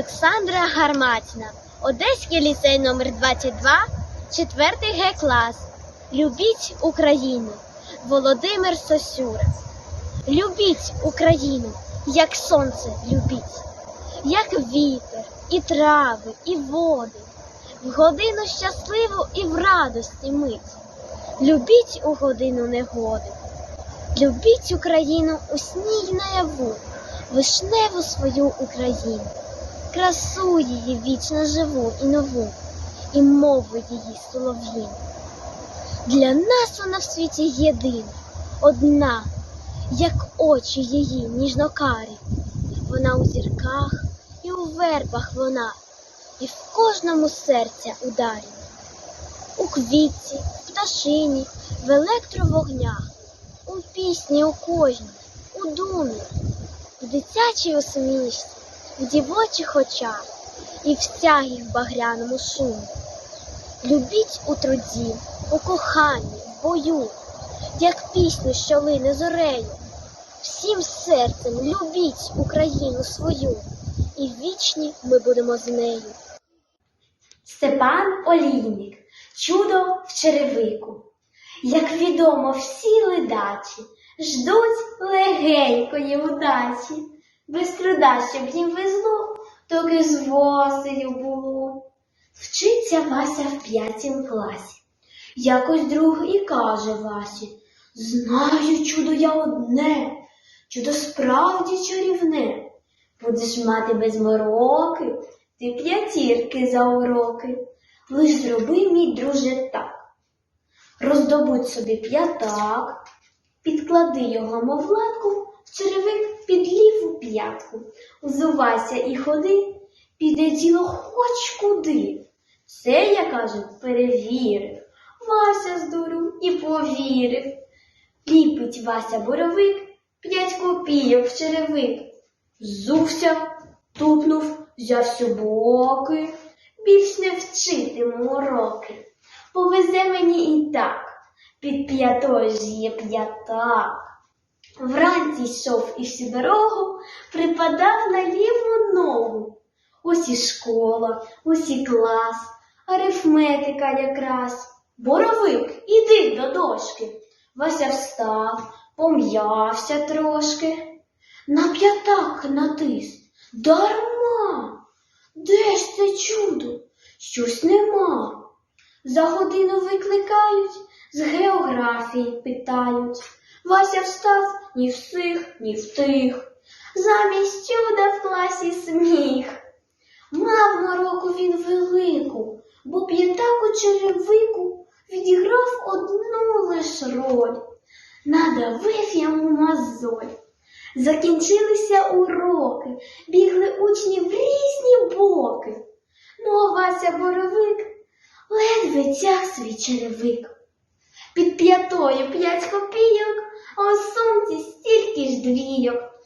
Олександра Гарматіна, Одеський ліцей номер 22, 4 Г клас. Любіть Україну. Володимир Сосюра. Любіть Україну, як сонце любіть, як вітер, і трави, і води, в годину щасливу і в радості мить. Любіть у годину негоди. Любіть Україну у сні й наяву, вишневу свою Україну, красу її вічно живу і нову, і мову її солов'їну. Для нас вона в світі єдина, одна, як очі її ніжнокарі. Вона у зірках і у вербах вона, і в кожному серця ударі. У квітці, в пташині, в електровогнях, у пісні у кожній, у думі, в дитячій усмішці, в дівочих очах і в стягі в багряному шумі. Любіть у труді, у коханні, в бою, як пісню, що лине зорею. Всім серцем любіть Україну свою, і вічні ми будемо з нею. Степан Олійник, чудо в черевику. Як відомо, всі ледачі ждуть легенької удачі, без труда, щоб їм везло, доки з Василю було. Вчиться Вася в п'ятім класі. Якось друг і каже Васі, знаю, чудо я одне, чудо справді чарівне. Будеш мати без мороки, ти п'ятірки за уроки. Лиш зроби, мій друже, так. Роздобудь собі п'ятак, підклади його, мов латку, в черевик п'ятку. Взувайся і ходи, піде діло хоч куди. Це, я кажу, перевірив. Вася здурив і повірив. Ліпить Вася боровик, п'ять копійок в черевик. Зувся, тупнув, взявся боки, більш не вчитиму уроки. Повезе мені і так, під п'ятою ж є п'ятак. Вранці йшов і дорогу припадав на ліву ногу. Ось і школа, ось і клас, арифметика якраз. Боровик, іди до дошки. Вася встав, пом'явся трошки. На п'ятак натис. Дарма. Де ж це чудо? Щось нема. За годину викликають, з географії питають. Вася встав ні всіх, ні втих. Замість чуда в класі сміх. Мав мороку він велику, бо п'ятак у черевику відіграв одну лиш роль. Надавив йому мозоль. Закінчилися уроки, бігли учні в різні боки. Ну, а Вася Боровик ледве тяг свій черевик. Під п'ятою п'ять копійок, а у сумці стільки ж двійок.